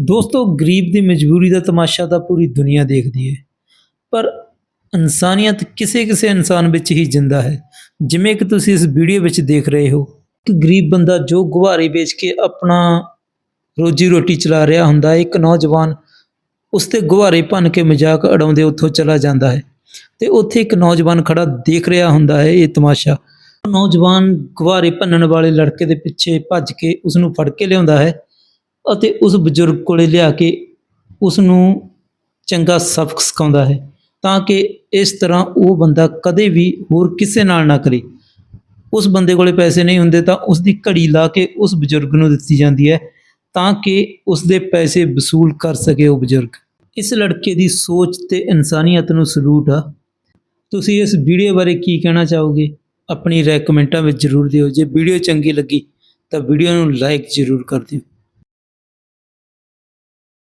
ਦੋਸਤੋ, ਗਰੀਬ ਦੀ ਮਜਬੂਰੀ ਦਾ ਤਮਾਸ਼ਾ ਤਾਂ ਪੂਰੀ ਦੁਨੀਆ ਦੇਖਦੀ ਹੈ ਪਰ ਇਨਸਾਨੀਅਤ ਕਿਸੇ ਕਿਸੇ ਇਨਸਾਨ ਵਿੱਚ ਹੀ ਜਿੰਦਾ ਹੈ। ਜਿਵੇਂ ਕਿ ਤੁਸੀਂ ਇਸ ਵੀਡੀਓ ਵਿੱਚ ਦੇਖ ਰਹੇ ਹੋ ਕਿ ਗਰੀਬ ਬੰਦਾ ਜੋ ਗੁਹਾਰੇ ਵੇਚ ਕੇ ਆਪਣਾ ਰੋਜੀ ਰੋਟੀ ਚਲਾ ਰਿਹਾ ਹੁੰਦਾ ਹੈ, ਇੱਕ ਨੌਜਵਾਨ ਉਸ ਤੇ ਗੁਹਾਰੇ ਭੰਨ ਕੇ ਮਜ਼ਾਕ ਉਡਾਉਂਦੇ ਉੱਥੋਂ ਚਲਾ ਜਾਂਦਾ ਹੈ ਤੇ ਉੱਥੇ ਇੱਕ ਨੌਜਵਾਨ ਖੜਾ ਦੇਖ ਰਿਹਾ ਹੁੰਦਾ ਹੈ ਇਹ ਤਮਾਸ਼ਾ। ਉਹ ਨੌਜਵਾਨ ਗੁਹਾਰੇ ਭੰਨਣ ਵਾਲੇ ਲੜਕੇ ਦੇ ਪਿੱਛੇ ਭੱਜ ਕੇ ਉਸ ਨੂੰ ਫੜ ਕੇ ਲਿਆਉਂਦਾ ਹੈ। ਅਤੇ ਉਸ ਬਜ਼ੁਰਗ ਕੋਲੇ ਲਿਆ ਕੇ ਉਸ ਨੂੰ ਚੰਗਾ ਸਬਕ ਸਿਖਾਉਂਦਾ ਹੈ ਤਾਂ ਕਿ ਇਸ ਤਰ੍ਹਾਂ ਉਹ ਬੰਦਾ ਕਦੇ ਵੀ ਹੋਰ ਕਿਸੇ ਨਾਲ ਨਾ ਕਰੇ। ਉਸ ਬੰਦੇ ਕੋਲੇ ਪੈਸੇ ਨਹੀਂ ਹੁੰਦੇ ਤਾਂ ਉਸ ਦੀ ਘੜੀ ਲਾ ਕੇ ਉਸ ਬਜ਼ੁਰਗ ਨੂੰ ਦਿੱਤੀ ਜਾਂਦੀ ਹੈ ਤਾਂ ਕਿ ਉਸ ਦੇ ਪੈਸੇ ਵਸੂਲ ਕਰ ਸਕੇ ਉਹ ਬਜ਼ੁਰਗ। ਇਸ ਲੜਕੇ ਦੀ ਸੋਚ ਤੇ ਇਨਸਾਨੀਅਤ ਨੂੰ ਸਲੂਟ ਆ। ਤੁਸੀਂ ਇਸ ਵੀਡੀਓ ਬਾਰੇ ਕੀ ਕਹਿਣਾ ਚਾਹੋਗੇ? ਆਪਣੀ ਰਾਏ ਵਿੱਚ ਜ਼ਰੂਰ ਦਿਓ। ਜੇ ਵੀਡੀਓ ਚੰਗੀ ਲੱਗੀ ਤਾਂ ਵੀਡੀਓ ਨੂੰ ਲਾਈਕ ਜ਼ਰੂਰ ਕਰ ਦਿਓ।